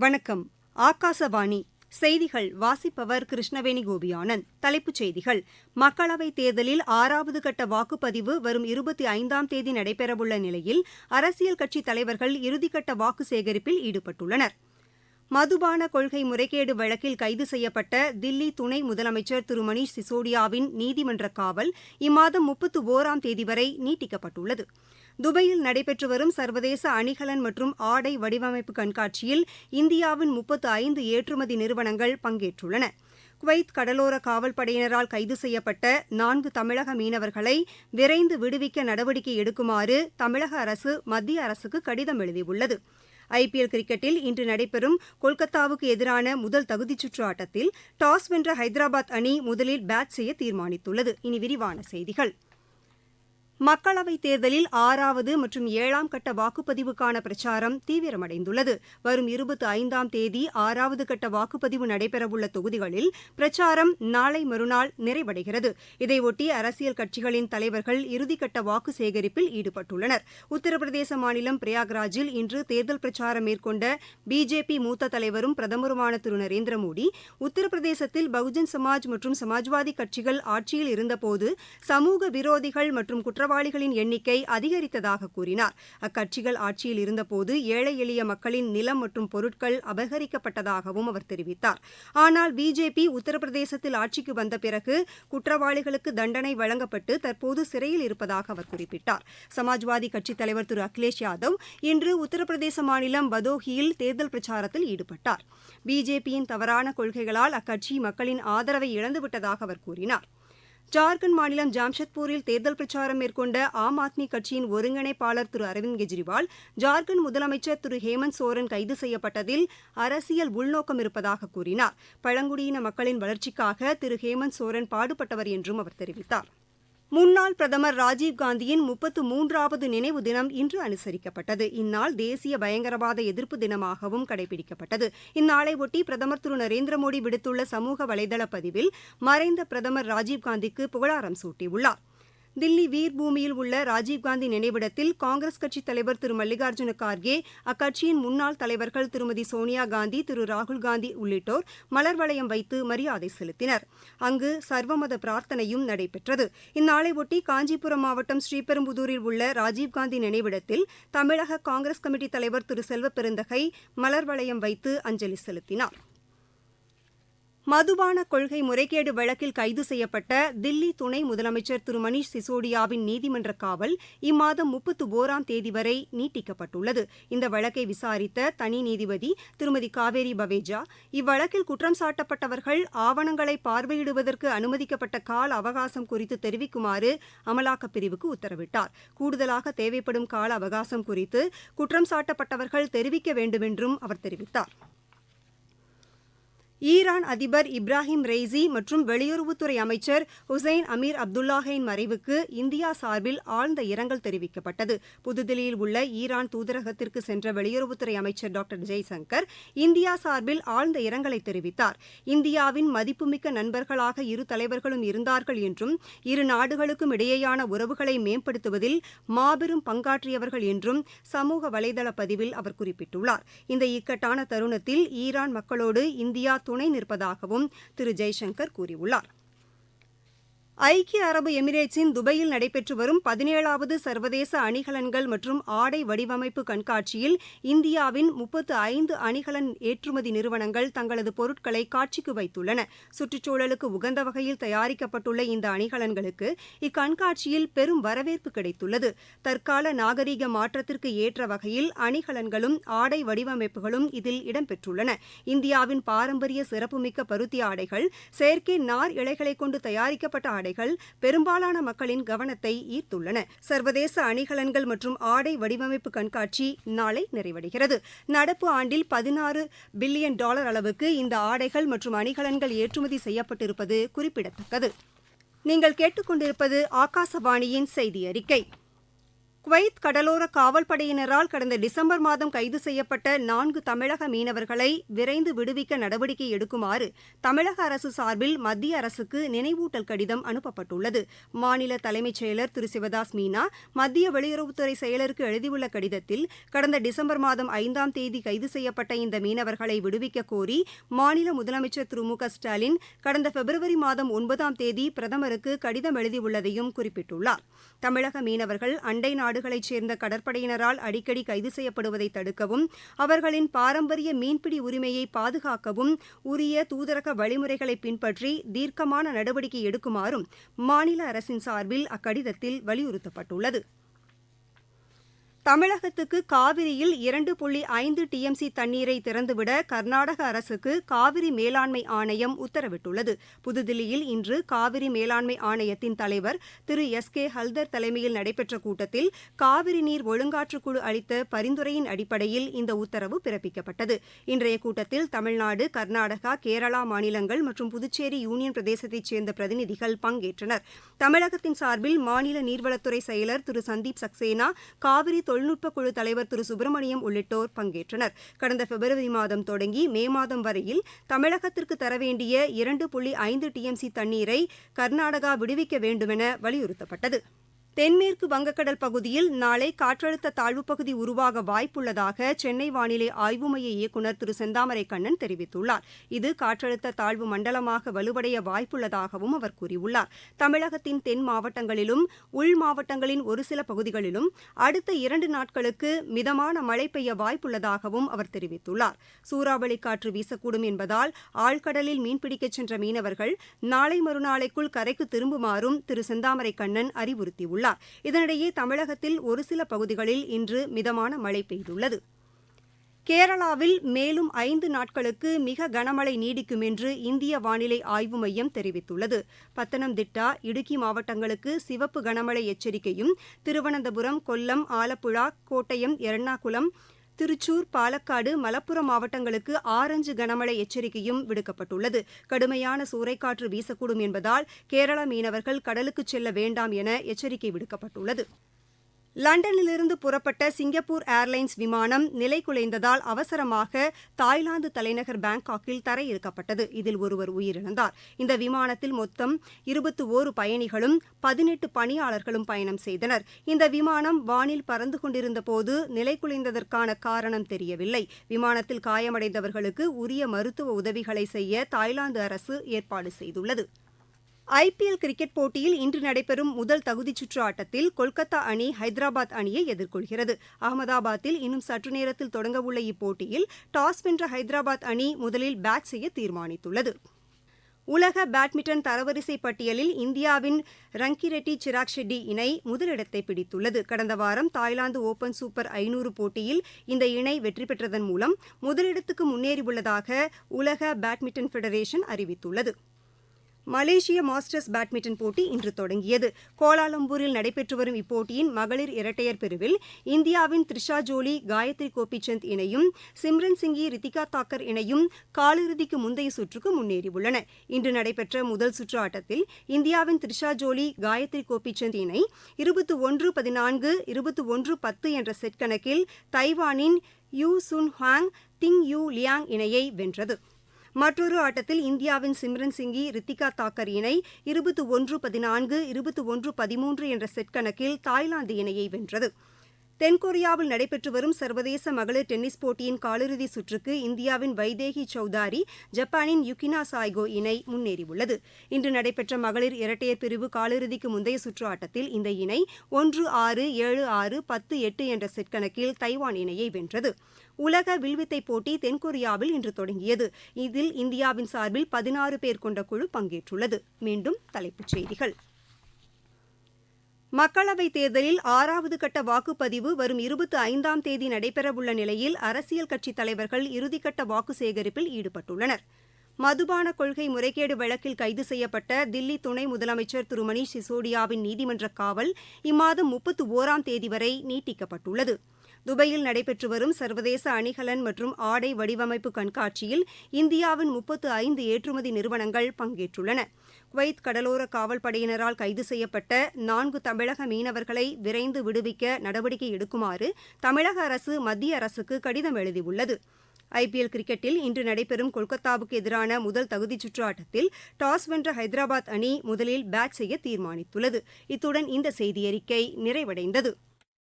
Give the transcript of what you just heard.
வணக்கம். ஆகாசவாணி. செய்திகள் வாசிப்பவர் கிருஷ்ணவேணி கோபியானந்த் தலைப்புச் செய்திகள். மக்களவைத் தேர்தலில் ஆறாவது கட்ட வாக்குப்பதிவு வரும் இருபத்தி ஐந்தாம் தேதி நடைபெறவுள்ள நிலையில் அரசியல் கட்சித் தலைவர்கள் இறுதிக்கட்ட வாக்கு சேகரிப்பில் ஈடுபட்டுள்ளனர். மதுபான கொள்கை முறைகேடு வழக்கில் கைது செய்யப்பட்ட தில்லி துணை முதலமைச்சர் திரு மணீஷ் சிசோடியாவின் நீதிமன்ற காவல் இம்மாதம் முப்பத்து ஒராம் தேதி வரை நீட்டிக்கப்பட்டுள்ளது. துபாயில் நடைபெற்று வரும் சர்வதேச அணிகலன் மற்றும் ஆடை வடிவமைப்பு கண்காட்சியில் இந்தியாவின் முப்பத்து ஐந்து ஏற்றுமதி நிறுவனங்கள் பங்கேற்றுள்ளன. குவைத் கடலோர காவல்படையினரால் கைது செய்யப்பட்ட நான்கு தமிழக மீனவர்களை விரைந்து விடுவிக்க நடவடிக்கை எடுக்குமாறு தமிழக அரசு மத்திய அரசுக்கு கடிதம் எழுதியுள்ளது. ஐபிஎல் கிரிக்கெட்டில் இன்று நடைபெறும் கொல்கத்தாவுக்கு எதிரான முதல் தகுதிச்சுற்று ஆட்டத்தில் டாஸ் வென்ற ஹைதராபாத் அணி முதலில் பேட் செய்ய தீர்மானித்துள்ளது. இனி விரிவான செய்திகள். மக்களவைத் தேர்தலில் ஆறாவது மற்றும் ஏழாம் கட்ட வாக்குப்பதிவுக்கான பிரச்சாரம் தீவிரமடைந்துள்ளது. வரும் இருபத்தி ஐந்தாம் தேதி ஆறாவது கட்ட வாக்குப்பதிவு நடைபெறவுள்ள தொகுதிகளில் பிரச்சாரம் நாளை மறுநாள் நிறைவடைகிறது. இதையொட்டி அரசியல் கட்சிகளின் தலைவர்கள் இறுதிக்கட்ட வாக்கு சேகரிப்பில் ஈடுபட்டுள்ளனர். உத்தரப்பிரதேச மாநிலம் பிரயாக்ராஜில் இன்று தேர்தல் பிரச்சாரம் மேற்கொண்ட பிஜேபி மூத்த தலைவரும் பிரதமருமான திரு நரேந்திர மோடி உத்தரப்பிரதேசத்தில் பகுஜன் சமாஜ் மற்றும் சமாஜ்வாதி கட்சிகள் ஆட்சியில் இருந்தபோது சமூக விரோதிகள் மற்றும் குற்றவாளிகள் குற்றவாளிகளின் எண்ணிக்கை அதிகரித்ததாக கூறினார். அக்கட்சிகள் ஆட்சியில் இருந்தபோது ஏழை எளிய மக்களின் நிலம் மற்றும் பொருட்கள் அபகரிக்கப்பட்டதாகவும் அவர் தெரிவித்தார். ஆனால் பிஜேபி உத்தரப்பிரதேசத்தில் ஆட்சிக்கு வந்த பிறகு குற்றவாளிகளுக்கு தண்டனை வழங்கப்பட்டு தற்போது சிறையில் இருப்பதாக அவர் குறிப்பிட்டார். சமாஜ்வாதி கட்சித் தலைவர் திரு அகிலேஷ் யாதவ் இன்று உத்தரப்பிரதேச மாநிலம் பதோஹியில் தேர்தல் பிரச்சாரத்தில் ஈடுபட்டார். பிஜேபியின் தவறான கொள்கைகளால் அக்கட்சி மக்களின் ஆதரவை இழந்துவிட்டதாக அவர் கூறினார். ஜார்க்கண்ட் மாநிலம் ஜாம்ஷெட்பூரில் தேர்தல் பிரச்சாரம் மேற்கொண்ட ஆம் ஆத்மி கட்சியின் ஒருங்கிணைப்பாளர் திரு அரவிந்த் கெஜ்ரிவால் ஜார்க்கண்ட் முதலமைச்சர் திரு ஹேமந்த் சோரன் கைது செய்யப்பட்டதில் அரசியல் உள்நோக்கம் இருப்பதாக கூறினார். பழங்குடியின மக்களின் வளர்ச்சிக்காக திரு ஹேமந்த் சோரன் பாடுபட்டவர் என்றும் அவர் தெரிவித்தார். முன்னாள் பிரதமர் ராஜீவ்காந்தியின் முப்பத்து மூன்றாவது நினைவு தினம் இன்று அனுசரிக்கப்பட்டது. இந்நாள் தேசிய பயங்கரவாத எதிர்ப்பு தினமாகவும் கடைபிடிக்கப்பட்டது. இந்நாளையொட்டி பிரதமர் திரு நரேந்திர மோடி விடுத்துள்ள சமூக வலைதள பதிவில் மறைந்த பிரதமர் ராஜீவ்காந்திக்கு புகழாரம் சூட்டியுள்ளாா் தில்லி வீர்பூமியில் உள்ள ராஜீவ்காந்தி நினைவிடத்தில் காங்கிரஸ் கட்சித் தலைவர் திரு மல்லிகார்ஜுன கார்கே அக்கட்சியின் முன்னாள் தலைவர்கள் திருமதி சோனியா காந்தி திரு ராகுல்காந்தி உள்ளிட்டோர் மலர் வளையம் வைத்து மரியாதை செலுத்தினர். அங்கு சர்வமத பிரார்த்தனையும் நடைபெற்றது. இந்நாளையொட்டி காஞ்சிபுரம் மாவட்டம் ஸ்ரீபெரும்புதூரில் உள்ள ராஜீவ்காந்தி நினைவிடத்தில் தமிழக காங்கிரஸ் கமிட்டி தலைவர் திரு செல்வ பெருந்தகை மலர் வளையம் வைத்து அஞ்சலி செலுத்தினார். மதுபான கொள்கை முறைகேடு வழக்கில் கைது செய்யப்பட்ட தில்லி துணை முதலமைச்சர் திரு மணீஷ் சிசோடியாவின் நீதிமன்ற காவல் இம்மாதம் முப்பத்து ஒராம் தேதி வரை நீட்டிக்கப்பட்டுள்ளது. இந்த வழக்கை விசாரித்த தனி நீதிபதி திருமதி காவேரி பவேஜா இவ்வழக்கில் குற்றம் சாட்டப்பட்டவர்கள் ஆவணங்களை பார்வையிடுவதற்கு அனுமதிக்கப்பட்ட கால அவகாசம் குறித்து தெரிவிக்குமாறு அமலாக்கப் பிரிவுக்கு உத்தரவிட்டார். கூடுதலாக தேவைப்படும் கால அவகாசம் குறித்து குற்றம் சாட்டப்பட்டவர்கள் தெரிவிக்க வேண்டுமென்றும் அவர் தெரிவித்தார். ஈரான் அதிபர் இப்ராஹிம் ரெய்சி மற்றும் வெளியுறவுத்துறை அமைச்சர் ஹுசைன் அமீர் அப்துல்லாஹின் மறைவுக்கு இந்தியா சார்பில் ஆழ்ந்த இரங்கல் தெரிவிக்கப்பட்டது. புதுதில்லியில் உள்ள ஈரான் தூதரகத்திற்கு சென்ற வெளியுறவுத்துறை அமைச்சர் டாக்டர் ஜெய்சங்கர் இந்தியா சார்பில் ஆழ்ந்த இரங்கலை தெரிவித்தார். இந்தியாவின் மதிப்புமிக்க நண்பர்களாக இரு தலைவர்களும் இருந்தார்கள் என்றும் இரு நாடுகளுக்கும் இடையேயான உறவுகளை மேம்படுத்துவதில் மாபெரும் பங்காற்றியவர்கள் என்றும் சமூக வலைதள பதிவில் அவர் குறிப்பிட்டுள்ளார். இந்த இக்கட்டான தருணத்தில் ஈரான் மக்களோடு இந்தியா துணை நிற்பதாகவும் திரு ஜெய்சங்கர் கூறியுள்ளார். ஐக்கிய அரபு எமிரேட்ஸின் துபாயில் நடைபெற்று வரும் பதினேழாவது சர்வதேச அணிகலன்கள் மற்றும் ஆடை வடிவமைப்பு கண்காட்சியில் இந்தியாவின் முப்பத்து ஐந்து அணிகலன் ஏற்றுமதி நிறுவனங்கள் தங்களது பொருட்களை காட்சிக்கு வைத்துள்ளன. சுற்றுச்சூழலுக்கு உகந்த வகையில் தயாரிக்கப்பட்டுள்ள இந்த அணிகலன்களுக்கு இக்கண்காட்சியில் பெரும் வரவேற்பு கிடைத்துள்ளது. தற்கால நாகரீக மாற்றத்திற்கு ஏற்ற வகையில் அணிகலன்களும் ஆடை வடிவமைப்புகளும் இதில் இடம்பெற்றுள்ளன. இந்தியாவின் பாரம்பரிய சிறப்புமிக்க பருத்தி ஆடைகள் செயற்கை நார் இலைகளை கொண்டு தயாரிக்கப்பட்ட ஆடை ஆடைகள் பெரும்பாலான மக்களின் கவனத்தை ஈர்த்துள்ளன. சர்வதேச அணிகலன்கள் மற்றும் ஆடை வடிவமைப்பு கண்காட்சி நாளை நிறைவடைகிறது. நடப்பு ஆண்டில் பதினாறு பில்லியன் டாலர் அளவுக்கு இந்த ஆடைகள் மற்றும் அணிகலன்கள் ஏற்றுமதி செய்யப்பட்டிருப்பது குறிப்பிடத்தக்கது. நீங்கள் கேட்டுக்கொண்டிருப்பது ஆகாசவாணியின் செய்தி அறிக்கை குவைத் கடலோர காவல்படையினரால் கடந்த டிசம்பர் மாதம் கைது செய்யப்பட்ட நான்கு தமிழக மீனவர்களை விரைந்து விடுவிக்க நடவடிக்கை எடுக்குமாறு தமிழக அரசு சார்பில் மத்திய அரசுக்கு நினைவூட்டல் கடிதம் அனுப்பப்பட்டுள்ளது. மாநில தலைமைச் செயலர் திரு. சிவதாஸ் மீனா மத்திய வெளியுறவுத்துறை செயலருக்கு எழுதியுள்ள கடிதத்தில் கடந்த டிசம்பர் மாதம் ஐந்தாம் தேதி கைது செய்யப்பட்ட இந்த மீனவர்களை விடுவிக்க கோரி மாநில முதலமைச்சர் திரு. மு. க. ஸ்டாலின் கடந்த பிப்ரவரி மாதம் ஒன்பதாம் தேதி பிரதமருக்கு கடிதம் எழுதியுள்ளதையும் குறிப்பிட்டுள்ளார். தமிழக மீனவர்கள் அண்டை நாடுகளைச் சேர்ந்த கடற்படையினரால் அடிக்கடி கைது செய்யப்படுவதை தடுக்கவும் அவர்களின் பாரம்பரிய மீன்பிடி உரிமையை பாதுகாக்கவும் உரிய தூதரக வழிமுறைகளை பின்பற்றி தீர்க்கமான நடவடிக்கை எடுக்குமாறும் மாநில அரசின் சார்பில் அக்கடிதத்தில் வலியுறுத்தப்பட்டுள்ளது. தமிழகத்துக்கு காவிரியில் இரண்டு புள்ளி ஐந்து டிஎம்சி தண்ணீரை திறந்துவிட கர்நாடக அரசுக்கு காவிரி மேலாண்மை ஆணையம் உத்தரவிட்டுள்ளது. புதுதில்லியில் இன்று காவிரி மேலாண்மை ஆணையத்தின் தலைவர் திரு எஸ் கே ஹல்தர் தலைமையில் நடைபெற்ற கூட்டத்தில் காவிரி நீர் ஒழுங்காற்றுக்குழு அளித்த பரிந்துரையின் அடிப்படையில் இந்த உத்தரவு பிறப்பிக்கப்பட்டது. இன்றைய கூட்டத்தில் தமிழ்நாடு கர்நாடகா கேரளா மாநிலங்கள் மற்றும் புதுச்சேரி யூனியன் பிரதேசத்தைச் சேர்ந்த பிரதிநிதிகள் பங்கேற்றனர். தமிழகத்தின் சார்பில் மாநில நீர்வளத்துறை செயலர் திரு சந்தீப் சக்சேனா காவிரி தொழில்நுட்ப குழு தலைவர் திரு. சுப்பிரமணியம் உள்ளிட்டோர் பங்கேற்றனர். கடந்த பிப்ரவரி மாதம் தொடங்கி மே மாதம் வரையில் தமிழகத்திற்கு தர வேண்டிய இரண்டு புள்ளி ஐந்து டிஎம்சி தண்ணீரை கர்நாடகா விடுவிக்க வேண்டுமென வலியுறுத்தப்பட்டது. தென்மேற்கு வங்கக்கடல் பகுதியில் நாளை காற்றழுத்த தாழ்வுப் பகுதி உருவாக வாய்ப்புள்ளதாக சென்னை வானிலை ஆய்வு மைய இயக்குநர் திரு செந்தாமரை கண்ணன் தெரிவித்துள்ளார். இது காற்றழுத்த தாழ்வு மண்டலமாக வலுவடைய வாய்ப்புள்ளதாகவும் அவர் கூறியுள்ளார். தமிழகத்தின் தென் மாவட்டங்களிலும் உள் மாவட்டங்களின் ஒரு சில பகுதிகளிலும் அடுத்த இரண்டு நாட்களுக்கு மிதமான மழை பெய்ய வாய்ப்புள்ளதாகவும் அவர் தெரிவித்துள்ளார். சூறாவளி காற்று வீசக்கூடும் என்பதால் ஆழ்கடலில் மீன்பிடிக்கச் சென்ற மீனவர்கள் நாளை மறுநாளைக்குள் கரைக்கு திரும்புமாறும் திரு செந்தாமரை கண்ணன் அறிவுறுத்தியுள்ளார். உள்ளார் இதனிடையே தமிழகத்தில் ஒரு சில பகுதிகளில் இன்று மிதமான மழை பெய்துள்ளது. கேரளாவில் மேலும் ஐந்து நாட்களுக்கு மிக கனமழை நீடிக்கும் என்று இந்திய வானிலை ஆய்வு மையம் தெரிவித்துள்ளது. பத்தனம்திட்டா இடுக்கி மாவட்டங்களுக்கு சிவப்பு கனமழை எச்சரிக்கையும் திருவனந்தபுரம் கொல்லம் ஆலப்புழா கோட்டயம் எர்ணாகுளம் திருச்சூர் பாலக்காடு மலப்புரம் மாவட்டங்களுக்கு ஆரஞ்சு கனமழை எச்சரிக்கையும் விடுக்கப்பட்டுள்ளது. கடுமையான சூறைக்காற்று வீசக்கூடும் என்பதால் கேரள மீனவர்கள் கடலுக்கு செல்ல வேண்டாம் என எச்சரிக்கை விடுக்கப்பட்டுள்ளது. லண்டனிலிருந்து புறப்பட்ட சிங்கப்பூர் ஏர்லைன்ஸ் விமானம் நிலைகுலைந்ததால் அவசரமாக தாய்லாந்து தலைநகர் பாங்காக்கில் தரையிறக்கப்பட்டது. இதில் ஒருவர் உயிரிழந்தார். இந்த விமானத்தில் மொத்தம் இருபத்தி ஓரு பயணிகளும் பதினெட்டு பணியாளர்களும் பயணம் செய்தனர். இந்த விமானம் வானில் பறந்து கொண்டிருந்தபோது நிலைகுலைந்ததற்கான காரணம் தெரியவில்லை. விமானத்தில் காயமடைந்தவர்களுக்கு உரிய மருத்துவ உதவிகளை செய்ய தாய்லாந்து அரசு ஏற்பாடு செய்துள்ளது. ஐபிஎல் கிரிக்கெட் போட்டியில் இன்று நடைபெறும் முதல் தகுதிச் சுற்று ஆட்டத்தில் கொல்கத்தா அணி ஹைதராபாத் அணியை எதிர்கொள்கிறது. அகமதாபாத்தில் இன்னும் சற்று நேரத்தில் தொடங்கவுள்ள இப்போட்டியில் டாஸ் வென்ற ஹைதராபாத் அணி முதலில் பேட் செய்ய தீர்மானித்துள்ளது. உலக பேட்மிண்டன் தரவரிசை பட்டியலில் இந்தியாவின் ரங்கிரெட்டி சிராக் ஷெட்டி இணை முதலிடத்தை பிடித்துள்ளது. கடந்த வாரம் தாய்லாந்து ஓபன் சூப்பர் ஐநூறு போட்டியில் இந்த இணை வெற்றி பெற்றதன் மூலம் முதலிடத்துக்கு முன்னேறியுள்ளதாக உலக பேட்மிண்டன் ஃபெடரேஷன் அறிவித்துள்ளது. மலேசிய மாஸ்டர்ஸ் பேட்மிண்டன் போட்டி இன்று தொடங்கியது. கோலாலம்பூரில் நடைபெற்று வரும் இப்போட்டியின் மகளிர் இரட்டையர் பிரிவில் இந்தியாவின் த்ரிஷா ஜோலி காயத்ரி கோபிச்சந்த் இணையும் சிம்ரன் சிங்கி ரித்திகா தாக்கர் இணையும் காலிறுதிக்கு முந்தைய சுற்றுக்கு முன்னேறியுள்ளன. இன்று நடைபெற்ற முதல் சுற்று ஆட்டத்தில் இந்தியாவின் த்ரிஷா ஜோலி காயத்ரி கோபிச்சந்த் இணை இருபத்தி ஒன்று பதினான்கு இருபத்தி ஒன்று பத்து என்ற செட் கணக்கில் தைவானின் Yu Chun Hong Ting Yu Liang இணையை வென்றது. மற்றொரு ஆட்டத்தில் இந்தியாவின் சிம்ரன் சிங்கி ரித்திகா தாக்கர் இணை இருபத்தி ஒன்று பதினான்கு இருபத்தி ஒன்று பதிமூன்று என்ற செட் கணக்கில் தாய்லாந்து இணையை வென்றது. தென்கொரியாவில் நடைபெற்று வரும் சர்வதேச மகளிர் டென்னிஸ் போட்டியின் காலிறுதி சுற்றுக்கு இந்தியாவின் வைதேகி சௌதாரி ஜப்பானின் யுகினா சாய்கோ இணை முன்னேறியுள்ளது. இன்று நடைபெற்ற மகளிர் இரட்டையர் பிரிவு காலிறுதிக்கு முந்தைய சுற்று ஆட்டத்தில் இந்த இணை ஒன்று ஆறு ஏழு ஆறு பத்து எட்டு என்ற செட் கணக்கில் தைவான் இணையை வென்றது. உலக வில்வித்தை போட்டி தென்கொரியாவில் இன்று தொடங்கியது. இதில் இந்தியாவின் சார்பில் பதினாறு பேர் கொண்ட குழு பங்கேற்றுள்ளது. மீண்டும் தலைப்புச் செய்திகள். மக்களவைத் தேர்தலில் ஆறாவது கட்ட வாக்குப்பதிவு வரும் இருபத்தி ஐந்தாம் தேதி நடைபெறவுள்ள நிலையில் அரசியல் கட்சித் தலைவர்கள் இறுதிக்கட்ட வாக்கு சேகரிப்பில் ஈடுபட்டுள்ளனர். மதுபான கொள்கை முறைகேடு வழக்கில் கைது செய்யப்பட்ட தில்லி துணை முதலமைச்சர் திரு மணீஷ் சிசோடியாவின் நீதிமன்ற காவல் இம்மாதம் முப்பத்து ஓராம் தேதி வரை நீட்டிக்கப்பட்டுள்ளது. துபாயில் நடைபெற்று வரும் சர்வதேச அணிகலன் மற்றும் ஆடை வடிவமைப்பு கண்காட்சியில் இந்தியாவின் முப்பத்து ஐந்து ஏற்றுமதி நிறுவனங்கள் பங்கேற்றுள்ளன. குவைத் கடலோர காவல்படையினரால் கைது செய்யப்பட்ட நான்கு தமிழக மீனவர்களை விரைந்து விடுவிக்க நடவடிக்கை எடுக்குமாறு தமிழக அரசு மத்திய அரசுக்கு கடிதம் எழுதியுள்ளது. ஐபிஎல் கிரிக்கெட்டில் இன்று நடைபெறும் கொல்கத்தாவுக்கு எதிரான முதல் தகுதிச் சுற்று ஆட்டத்தில் டாஸ் வென்ற ஹைதராபாத் அணி முதலில் பேட் செய்ய தீர்மானித்துள்ளது. இத்துடன் இந்த செய்தியறிக்கை நிறைவடைந்தது.